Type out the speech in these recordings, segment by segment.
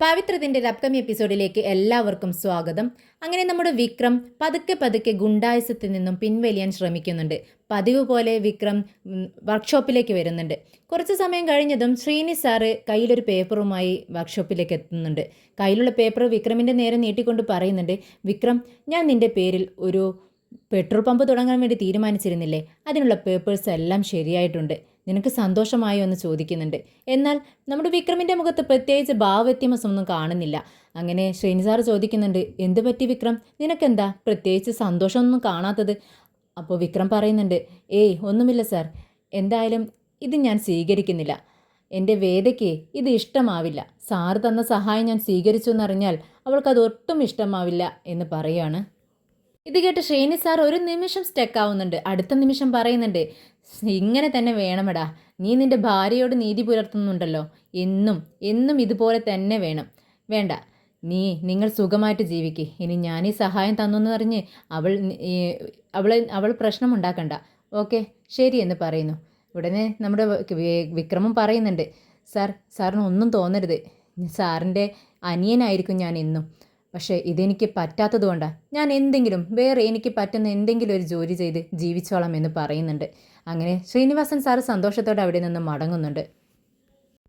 പവിത്രത്തിന്റെ upcoming എപ്പിസോഡിലേക്ക് എല്ലാവർക്കും സ്വാഗതം. അങ്ങനെ നമ്മുടെ വിക്രം പതുക്കെ പതുക്കെ ഗുണ്ടായസത്തിൽ നിന്നും പിൻവലിയാൻ ശ്രമിക്കുന്നുണ്ട്. പതിവ് പോലെ വിക്രം വർക്ക്ഷോപ്പിലേക്ക് വരുന്നുണ്ട്. കുറച്ച് സമയം കഴിഞ്ഞതും ശ്രീനി സാറ് കയ്യിലൊരു പേപ്പറുമായി വർക്ക്ഷോപ്പിലേക്ക് എത്തുന്നുണ്ട്. കയ്യിലുള്ള പേപ്പർ വിക്രമിന്റെ നേരെ നീട്ടിക്കൊണ്ട് പറയുന്നുണ്ട് വിക്രം ഞാൻ നിന്റെ പേരിൽ ഒരു പെട്രോൾ പമ്പ് തുടങ്ങാൻ വേണ്ടി തീരുമാനിച്ചിരുന്നില്ലേ? അതിനുള്ള പേപ്പേഴ്സ് എല്ലാം ശരിയായിട്ടുണ്ട്. നിനക്ക് സന്തോഷമായോ എന്ന് ചോദിക്കുന്നുണ്ട്. എന്നാൽ നമ്മുടെ വിക്രമിന്റെ മുഖത്ത് പ്രത്യേകിച്ച് ഭാവവ്യത്യാസമൊന്നും കാണുന്നില്ല. അങ്ങനെ ശ്രീനി സാർ ചോദിക്കുന്നുണ്ട് എന്ത് പറ്റി വിക്രം? നിനക്കെന്താ? പ്രത്യേകിച്ച് സന്തോഷമൊന്നും കാണാത്തത്? അപ്പോൾ വിക്രം പറയുന്നുണ്ട് ഏയ് ഒന്നുമില്ല സാർ. എന്തായാലും ഇത് ഞാൻ സ്വീകരിക്കുന്നില്ല. എന്റെ വേദയ്ക്ക് ഇത് ഇഷ്ടമാവില്ല. സാറ് തന്ന സഹായം ഞാൻ സ്വീകരിച്ചു എന്നറിഞ്ഞാൽ അവൾക്കത് ഒട്ടും ഇഷ്ടമാവില്ല എന്ന് പറയുകയാണ് ഇത് കേട്ട് ഷെയ്നി സാർ ഒരു നിമിഷം സ്റ്റക്ക് ആവുന്നുണ്ട് അടുത്ത നിമിഷം പറയുന്നുണ്ട് ഇങ്ങനെ തന്നെ വേണമെടാ. നീ നിന്റെ ഭാര്യയോട് നീതി പുലർത്തുന്നുണ്ടല്ലോ. എന്നും എന്നും ഇതുപോലെ തന്നെ വേണം. വേണ്ട. നീ നിങ്ങൾ സുഖമായിട്ട് ജീവിക്ക്. ഇനി ഞാൻ ഈ സഹായം തന്നെന്ന് പറഞ്ഞ് അവൾ അവൾ അവൾ പ്രശ്നമുണ്ടാക്കണ്ട. ഓക്കെ ശരി എന്ന് പറയുന്നു. ഉടനെ നമ്മുടെ വിക്രമം പറയുന്നുണ്ട് സാർ സാറിന് ഒന്നും തോന്നരുത്. സാറിന്റെ അനിയനായിരിക്കും ഞാൻ എന്നും. പക്ഷേ ഇതെനിക്ക് പറ്റാത്തത് കൊണ്ടാണ് ഞാൻ എന്തെങ്കിലും വേറെ എനിക്ക് പറ്റുന്ന എന്തെങ്കിലും ഒരു ജോലി ചെയ്ത് ജീവിച്ചോളാം എന്ന് പറയുന്നുണ്ട്. അങ്ങനെ ശ്രീനിവാസൻ സാറ് സന്തോഷത്തോടെ അവിടെ നിന്ന് മടങ്ങുന്നുണ്ട്.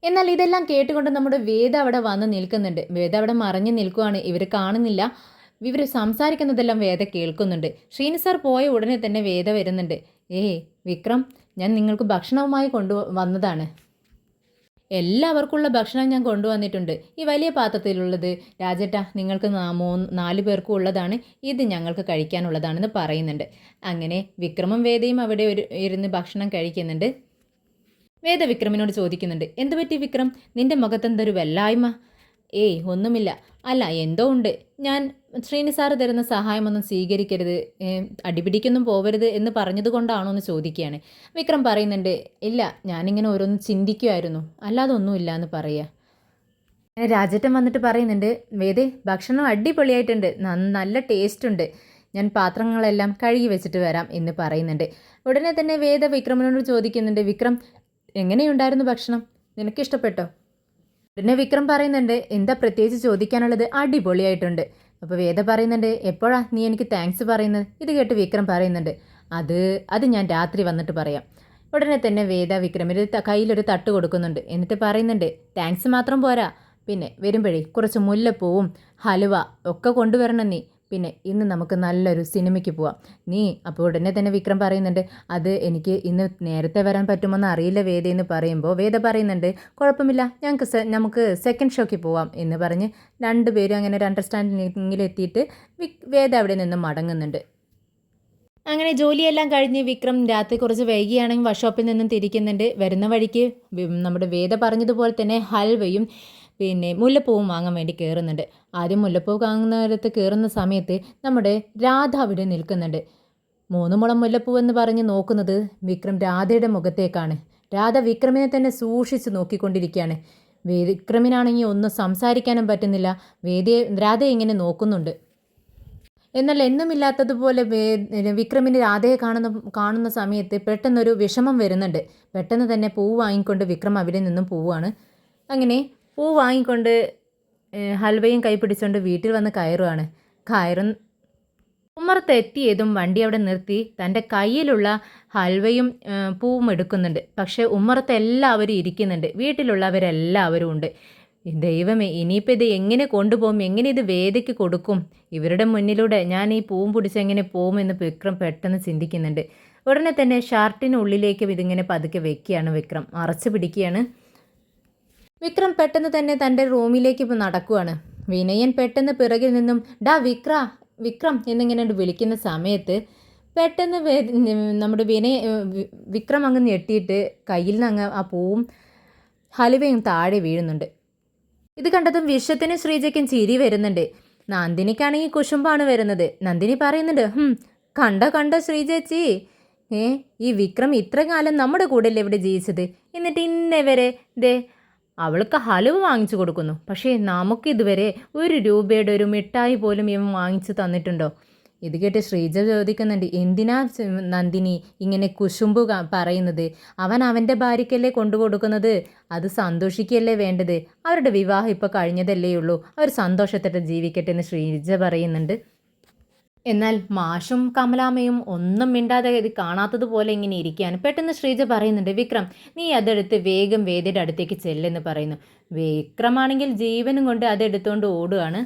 എന്നാൽ ഇതെല്ലാം കേട്ടുകൊണ്ട് നമ്മുടെ വേദ അവിടെ വന്ന് നിൽക്കുന്നുണ്ട്. വേദ അവിടെ മറഞ്ഞു നിൽക്കുവാണ്. ഇവർ കാണുന്നില്ല. ഇവർ സംസാരിക്കുന്നതെല്ലാം വേദ കേൾക്കുന്നുണ്ട്. ശ്രീനി സാർ പോയ ഉടനെ തന്നെ വേദ വരുന്നുണ്ട്. ഏയ് വിക്രം ഞാൻ നിങ്ങൾക്ക് ഭക്ഷണവുമായി കൊണ്ടു വന്നതാണ്. എല്ലാവർക്കുള്ള ഭക്ഷണം ഞാൻ കൊണ്ടുവന്നിട്ടുണ്ട്. ഈ വലിയ പാത്രത്തിലുള്ളത് രാജേട്ട നിങ്ങൾക്ക് മൂന്ന് നാല് പേർക്കും ഉള്ളതാണ്. ഇത് ഞങ്ങൾക്ക് കഴിക്കാനുള്ളതാണെന്ന് പറയുന്നുണ്ട്. അങ്ങനെ വിക്രമം വേദയും അവിടെ ഒരു ഇരുന്ന് ഭക്ഷണം കഴിക്കുന്നുണ്ട്. വേദ വിക്രമിനോട് ചോദിക്കുന്നുണ്ട് എന്തുപറ്റി വിക്രം? നിന്റെ മുഖത്തെന്തൊരു വെല്ലായ്മ? ഏയ് ഒന്നുമില്ല. അല്ല എന്തോ ഉണ്ട്. ഞാൻ ശ്രീനി സാറ് തരുന്ന സഹായമൊന്നും സ്വീകരിക്കരുത് അടിപിടിക്കൊന്നും പോവരുത് എന്ന് പറഞ്ഞത് കൊണ്ടാണോ എന്ന് ചോദിക്കുകയാണ്. വിക്രം പറയുന്നുണ്ട് ഇല്ല ഞാനിങ്ങനെ ഓരോന്ന് ചിന്തിക്കുമായിരുന്നു അല്ലാതെ ഒന്നുമില്ല എന്ന് പറയുക. രാജേട്ടൻ വന്നിട്ട് പറയുന്നുണ്ട് വേദേ ഭക്ഷണം അടിപൊളിയായിട്ടുണ്ട്. നല്ല ടേസ്റ്റ് ഉണ്ട്. ഞാൻ പാത്രങ്ങളെല്ലാം കഴുകി വെച്ചിട്ട് വരാം എന്ന് പറയുന്നുണ്ട്. ഉടനെ തന്നെ വേദ വിക്രമനോട് ചോദിക്കുന്നുണ്ട് വിക്രം എങ്ങനെയുണ്ടായിരുന്നു ഭക്ഷണം? നിനക്കിഷ്ടപ്പെട്ടോ? ഉടനെ വിക്രം പറയുന്നുണ്ട് എന്താ പ്രത്യേകിച്ച് ചോദിക്കാനുള്ളത്? അടിപൊളിയായിട്ടുണ്ട്. അപ്പോൾ വേദ പറയുന്നുണ്ട് എപ്പോഴാ നീ എനിക്ക് താങ്ക്സ് പറയുന്നത്? ഇത് കേട്ട് വിക്രം പറയുന്നുണ്ട് അത് അത് ഞാൻ രാത്രി വന്നിട്ട് പറയാം. ഉടനെ തന്നെ വേദ വിക്രമിന് ത- കയ്യിലൊരു തട്ട് കൊടുക്കുന്നുണ്ട്. എന്നിട്ട് പറയുന്നുണ്ട് താങ്ക്സ് മാത്രം പോരാ. പിന്നെ വരുമ്പോഴേ കുറച്ച് മുല്ലപ്പൂവും ഹലുവ ഒക്കെ കൊണ്ടുവരണം നീ. പിന്നെ ഇന്ന് നമുക്ക് നല്ലൊരു സിനിമയ്ക്ക് പോവാം. നീ അപ്പോൾ ഉടനെ തന്നെ വിക്രം പറയുന്നുണ്ട് അത് എനിക്ക് ഇന്ന് നേരത്തെ വരാൻ പറ്റുമെന്ന് അറിയില്ല വേദ എന്ന് പറയുമ്പോൾ വേദ പറയുന്നുണ്ട് കുഴപ്പമില്ല ഞങ്ങൾക്ക് നമുക്ക് സെക്കൻഡ് ഷോയ്ക്ക് പോവാം എന്ന് പറഞ്ഞ് രണ്ടുപേരും അങ്ങനെ ഒരു അണ്ടർസ്റ്റാൻഡിങ്ങിലെത്തിയിട്ട് വേദ അവിടെ നിന്ന് മടങ്ങുന്നുണ്ട്. അങ്ങനെ ജോലിയെല്ലാം കഴിഞ്ഞ് വിക്രം രാത്രി കുറച്ച് വൈകിയാണെങ്കിൽ വർക്ക്ഷോപ്പിൽ നിന്നും തിരിക്കുന്നുണ്ട്. വരുന്ന വഴിക്ക് നമ്മുടെ വേദ പറഞ്ഞതുപോലെ തന്നെ ഹൽവയും പിന്നെ മുല്ലപ്പൂവും വാങ്ങാൻ വേണ്ടി കയറുന്നുണ്ട് ആദ്യം മുല്ലപ്പൂ വാങ്ങുന്നിടത്ത് കയറുന്ന സമയത്ത് നമ്മുടെ രാധ അവിടെ നിൽക്കുന്നുണ്ട്. മൂന്ന് മുളം മുല്ലപ്പൂ എന്ന് പറഞ്ഞ് നോക്കുന്നത് വിക്രം രാധയുടെ മുഖത്തേക്കാണ്. രാധ വിക്രമിനെ തന്നെ സൂക്ഷിച്ച് നോക്കിക്കൊണ്ടിരിക്കുകയാണ്. വിക്രമിനാണെങ്കിൽ ഒന്നും സംസാരിക്കാനും പറ്റുന്നില്ല. വേദിയെ രാധ ഇങ്ങനെ നോക്കുന്നുണ്ട്. എന്നാൽ എന്നുമില്ലാത്തതുപോലെ വിക്രമിന് രാധയെ കാണുന്ന കാണുന്ന സമയത്ത് പെട്ടെന്നൊരു വിഷമം വരുന്നുണ്ട്. പെട്ടെന്ന് തന്നെ പൂ വാങ്ങിക്കൊണ്ട് വിക്രം അവിടെ നിന്നും പോവുകയാണ്. അങ്ങനെ പൂ വാങ്ങിക്കൊണ്ട് ഹൽവയും കൈ പിടിച്ചുകൊണ്ട് വീട്ടിൽ വന്ന് കയറുവാണ്. കയറും ഉമ്മറത്ത് എത്തിയതും വണ്ടി അവിടെ നിർത്തി തന്റെ കയ്യിലുള്ള ഹൽവയും പൂവും എടുക്കുന്നുണ്ട്. പക്ഷേ ഉമ്മറത്ത് എല്ലാവരും ഇരിക്കുന്നുണ്ട്. വീട്ടിലുള്ളവരെല്ലാവരും ഉണ്ട്. ദൈവമേ ഇനിയിപ്പോൾ ഇത് എങ്ങനെ കൊണ്ടുപോകും? എങ്ങനെ ഇത് വേദിക്ക് കൊടുക്കും? ഇവരുടെ മുന്നിലൂടെ ഞാൻ ഈ പൂവും പിടിച്ച് എങ്ങനെ പോകുമെന്ന് വിക്രം പെട്ടെന്ന് ചിന്തിക്കുന്നുണ്ട്. ഉടനെ തന്നെ ഷർട്ടിനുള്ളിലേക്ക് ഇതിങ്ങനെ പതുക്കെ വെക്കുകയാണ് വിക്രം. അറച്ച് പിടിക്കുകയാണ്. വിക്രം പെട്ടെന്ന് തന്നെ തന്റെ റൂമിലേക്ക് നടക്കുകയാണ് വിനയൻ പെട്ടെന്ന് പിറകിൽ നിന്നും ഡാ വിക്ര വിക്രം എന്നിങ്ങനെ വിളിക്കുന്ന സമയത്ത് പെട്ടെന്ന് നമ്മുടെ വിനയ വിക്രം അങ്ങ് ഞെട്ടിയിട്ട് കയ്യിൽ നിന്ന് അങ്ങ് ആ പൂവും ഹലുവയും താഴെ വീഴുന്നുണ്ട്. ഇത് കണ്ടതും വിശ്വത്തിനും ശ്രീജയ്ക്കും ചിരി വരുന്നുണ്ട്. നന്ദിനിക്കാണെങ്കിൽ കുശുമ്പാണ് വരുന്നത്. നന്ദിനി പറയുന്നുണ്ട് കണ്ട കണ്ട ശ്രീജേച്ചി? ഏ ഈ വിക്രം ഇത്ര കാലം നമ്മുടെ കൂടെയല്ലേ ഇവിടെ ജീവിച്ചത്? എന്നിട്ട് ഇന്നേ വരെ ദേ അവൾക്ക് ഹലുവ വാങ്ങിച്ചു കൊടുക്കുന്നു. പക്ഷേ നമുക്ക് ഇതുവരെ ഒരു രൂപയുടെ ഒരു മിഠായി പോലും ഇവൻ വാങ്ങിച്ചു തന്നിട്ടുണ്ടോ? ഇത് കേട്ട് ശ്രീജ ചോദിക്കുന്നുണ്ട് എന്തിനാ നന്ദിനി ഇങ്ങനെ കുശുമ്പ് പറയുന്നത്? അവൻ അവന്റെ ഭാര്യയ്ക്കല്ലേ കൊണ്ടുകൊടുക്കുന്നത് അത് സന്തോഷിക്കുകയല്ലേ വേണ്ടത്? അവരുടെ വിവാഹം ഇപ്പോൾ കഴിഞ്ഞതല്ലേ ഉള്ളൂ. അവർ സന്തോഷത്തോടെ ജീവിക്കട്ടെ എന്ന് ശ്രീജ പറയുന്നുണ്ട്. എന്നാൽ മാഷും കമലാമയും ഒന്നും മിണ്ടാതെ ഇത് കാണാത്തതുപോലെ ഇങ്ങനെ ഇരിക്കുകയാണ്. പെട്ടെന്ന് ശ്രീജ പറയുന്നുണ്ട് വിക്രം നീ അതെടുത്ത് വേഗം വേദിയുടെ അടുത്തേക്ക് ചെല്ലെന്ന് പറയുന്നു. വിക്രമാണെങ്കിൽ ജീവനും കൊണ്ട് അതെടുത്തുകൊണ്ട് ഓടുകയാണ്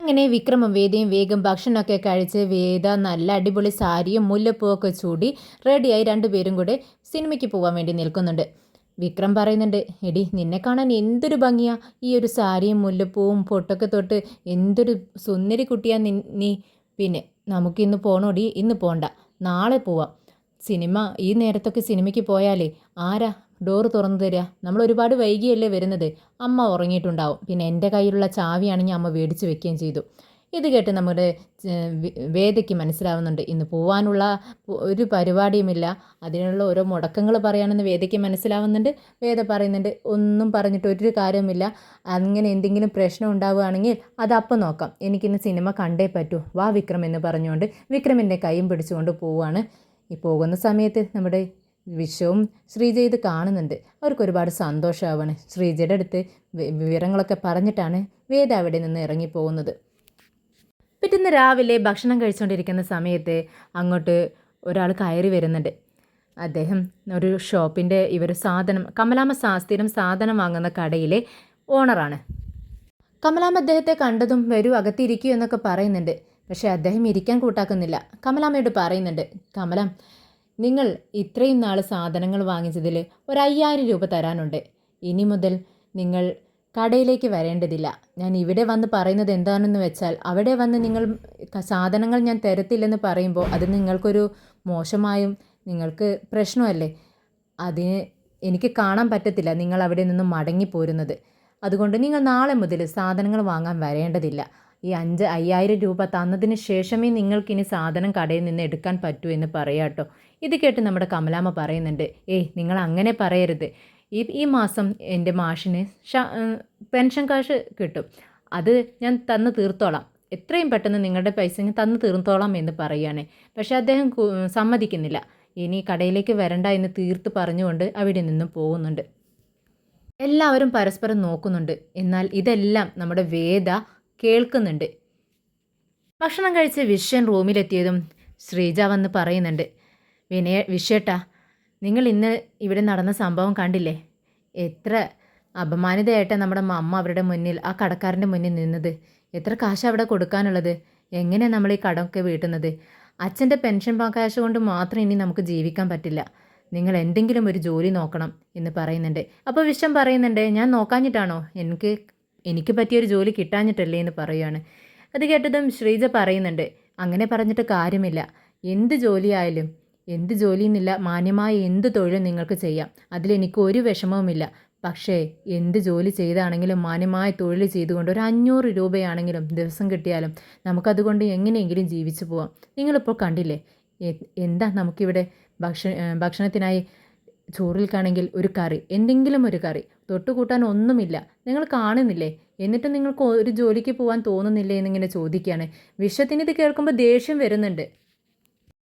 അങ്ങനെ വിക്രമം വേദയും വേഗം ഭക്ഷണമൊക്കെ കഴിച്ച് വേദ നല്ല അടിപൊളി സാരിയും മുല്ലപ്പൂവൊക്കെ ചൂടി റെഡിയായി രണ്ടുപേരും കൂടെ സിനിമയ്ക്ക് പോകാൻ വേണ്ടി നിൽക്കുന്നുണ്ട്. വിക്രം പറയുന്നുണ്ട് എടി നിന്നെ കാണാൻ എന്തൊരു ഭംഗിയാ. ഈ ഒരു സാരിയും മുല്ലപ്പൂവും പൊട്ടൊക്കെ തൊട്ട് എന്തൊരു സുന്ദരി കുട്ടിയാ നീ. പിന്നെ നമുക്കിന്ന് പോണോടി ഇന്ന് പോണ്ട നാളെ പോവാം. സിനിമ ഈ നേരത്തൊക്കെ സിനിമയ്ക്ക് പോയാലേ ആരാ ഡോറ് തുറന്നു തരിക നമ്മൾ ഒരുപാട് വൈകിയല്ലേ വരുന്നത്. അമ്മ ഉറങ്ങിയിട്ടുണ്ടാവും. പിന്നെ എന്റെ കയ്യിലുള്ള ചാവിയാണെങ്കിൽ അമ്മ മേടിച്ച് വെക്കുകയും ചെയ്തു. ഇത് കേട്ട് നമ്മുടെ വേദയ്ക്ക് മനസ്സിലാവുന്നുണ്ട്. ഇന്ന് പോവാനുള്ള ഒരു പരിപാടിയുമില്ല. അതിനുള്ള ഓരോ മുടക്കങ്ങൾ പറയാണെന്ന് വേദയ്ക്ക് മനസ്സിലാവുന്നുണ്ട്. വേദ പറയുന്നുണ്ട് ഒന്നും പറഞ്ഞിട്ട് ഒരു കാര്യവുമില്ല. അങ്ങനെ എന്തെങ്കിലും പ്രശ്നം ഉണ്ടാവുകയാണെങ്കിൽ അത് നോക്കാം. എനിക്കിന്ന് സിനിമ കണ്ടേ പറ്റൂ. വാ വിക്രം എന്ന് പറഞ്ഞുകൊണ്ട് വിക്രമിന്റെ കൈയും പിടിച്ചുകൊണ്ട് പോവുകയാണ് ഈ പോകുന്ന സമയത്ത് നമ്മുടെ വിശ്വവും ശ്രീജ കാണുന്നുണ്ട്. അവർക്ക് ഒരുപാട് സന്തോഷമാവാണ്. ശ്രീജയുടെ അടുത്ത് വിവരങ്ങളൊക്കെ പറഞ്ഞിട്ടാണ് വേദ അവിടെ നിന്ന് ഇറങ്ങിപ്പോകുന്നത്. പിറ്റേന്ന് രാവിലെ ഭക്ഷണം കഴിച്ചുകൊണ്ടിരിക്കുന്ന സമയത്ത് അങ്ങോട്ട് ഒരാൾ കയറി വരുന്നുണ്ട്. അദ്ദേഹം ഒരു ഷോപ്പിന്റെ ഇവർ സാധനം കമലാമ്മ സാ സ്ഥിരം സാധനം വാങ്ങുന്ന കടയിലെ ഓണറാണ്. കമലാമ്മ അദ്ദേഹത്തെ കണ്ടതും വരൂ അകത്തിരിക്കൂ എന്നൊക്കെ പറയുന്നുണ്ട്. പക്ഷേ അദ്ദേഹം ഇരിക്കാൻ കൂട്ടാക്കുന്നില്ല. കമലാമ്മയോട് പറയുന്നുണ്ട് കമലം നിങ്ങൾ ഇത്രയും നാൾ സാധനങ്ങൾ വാങ്ങിച്ചതിൽ ഒരു അയ്യായിരം രൂപ തരാനുണ്ട്. ഇനി മുതൽ നിങ്ങൾ കടയിലേക്ക് വരേണ്ടതില്ല. ഞാൻ ഇവിടെ വന്ന് പറയുന്നത് എന്താണെന്ന് വെച്ചാൽ അവിടെ വന്ന് നിങ്ങൾ സാധനങ്ങൾ ഞാൻ തരത്തില്ലെന്ന് പറയുമ്പോൾ അത് നിങ്ങൾക്കൊരു മോശമായും നിങ്ങൾക്ക് പ്രശ്നമല്ലേ? അതിന് എനിക്ക് കാണാൻ പറ്റത്തില്ല. നിങ്ങൾ അവിടെ നിന്നും മടങ്ങിപ്പോരുന്നത് അതുകൊണ്ട് നിങ്ങൾ നാളെ മുതൽ സാധനങ്ങൾ വാങ്ങാൻ വരേണ്ടതില്ല. ഈ അഞ്ച് അയ്യായിരം രൂപ തന്നതിന് ശേഷമേ നിങ്ങൾക്കിനി സാധനം കടയിൽ നിന്ന് എടുക്കാൻ പറ്റൂ എന്ന് പറയാട്ടോ ഇത് കേട്ട് നമ്മുടെ കമലാമ്മ പറയുന്നുണ്ട് ഏയ് നിങ്ങൾ അങ്ങനെ പറയരുത്. ഈ ഈ മാസം എന്റെ മാഷിന് പെൻഷൻ കാശ് കിട്ടും. അത് ഞാൻ തന്ന് തീർത്തോളാം. എത്രയും പെട്ടെന്ന് നിങ്ങളുടെ പൈസ ഞാൻ തന്ന് തീർത്തോളാം എന്ന് പറയുകയാണ്. പക്ഷേ അദ്ദേഹം സമ്മതിക്കുന്നില്ല. ഇനി കടയിലേക്ക് വരണ്ട എന്ന് തീർത്ത് പറഞ്ഞുകൊണ്ട് അവിടെ നിന്നും പോകുന്നുണ്ട്. എല്ലാവരും പരസ്പരം നോക്കുന്നുണ്ട്. എന്നാൽ ഇതെല്ലാം നമ്മുടെ വേദ കേൾക്കുന്നുണ്ട്. ഭക്ഷണം കഴിച്ച് വിശ്വൻ റൂമിലെത്തിയതും ശ്രീജ വന്ന് പറയുന്നുണ്ട് വിനയ വിശ്വേട്ടാ നിങ്ങൾ ഇന്ന് ഇവിടെ നടന്ന സംഭവം കണ്ടില്ലേ? എത്ര അപമാനിതയായിട്ട് നമ്മുടെ അമ്മ അവരുടെ മുന്നിൽ ആ കടക്കാരന്റെ മുന്നിൽ നിന്നത്. എത്ര കാശ് അവിടെ കൊടുക്കാനുള്ളത്? എങ്ങനെയാണ് നമ്മൾ ഈ കടമൊക്കെ വീട്ടുന്നത്? അച്ഛന്റെ പെൻഷൻ കാശ് കൊണ്ട് മാത്രം ഇനി നമുക്ക് ജീവിക്കാൻ പറ്റില്ല. നിങ്ങൾ എന്തെങ്കിലും ഒരു ജോലി നോക്കണം എന്ന് പറയുന്നുണ്ട്. അപ്പോൾ വിശ്വം പറയുന്നുണ്ട് ഞാൻ നോക്കാഞ്ഞിട്ടാണോ? എനിക്ക് എനിക്ക് പറ്റിയൊരു ജോലി കിട്ടാഞ്ഞിട്ടല്ലേ? എന്ന് പറയുകയാണ് അത് കേട്ടതും ശ്രീജ പറയുന്നുണ്ട് അങ്ങനെ പറഞ്ഞിട്ട് കാര്യമില്ല. എന്ത് ജോലിയായാലും എന്ത് ജോലിയെന്നില്ല മാന്യമായ എന്ത് തൊഴിലും നിങ്ങൾക്ക് ചെയ്യാം. അതിലെനിക്ക് ഒരു വിഷമവുമില്ല. പക്ഷേ എന്ത് ജോലി ചെയ്താണെങ്കിലും മാന്യമായ തൊഴിൽ ചെയ്തുകൊണ്ട് ഒരു അഞ്ഞൂറ് രൂപയാണെങ്കിലും ദിവസം കിട്ടിയാലും നമുക്കതുകൊണ്ട് എങ്ങനെയെങ്കിലും ജീവിച്ചു പോവാം. നിങ്ങളിപ്പോൾ കണ്ടില്ലേ? എന്താ നമുക്കിവിടെ ഭക്ഷ ഭക്ഷണത്തിനായി ചോറിൽക്കാണെങ്കിൽ ഒരു കറി എന്തെങ്കിലും ഒരു കറി. തൊട്ടുകൂട്ടാൻ ഒന്നുമില്ല. നിങ്ങൾ കാണുന്നില്ലേ? എന്നിട്ടും നിങ്ങൾക്ക് ഒരു ജോലിക്ക് പോകാൻ തോന്നുന്നില്ലേ എന്നിങ്ങനെ ചോദിക്കുകയാണ്. വിശ്വത്തിന് ഇത് കേൾക്കുമ്പോൾ ദേഷ്യം വരുന്നുണ്ട്.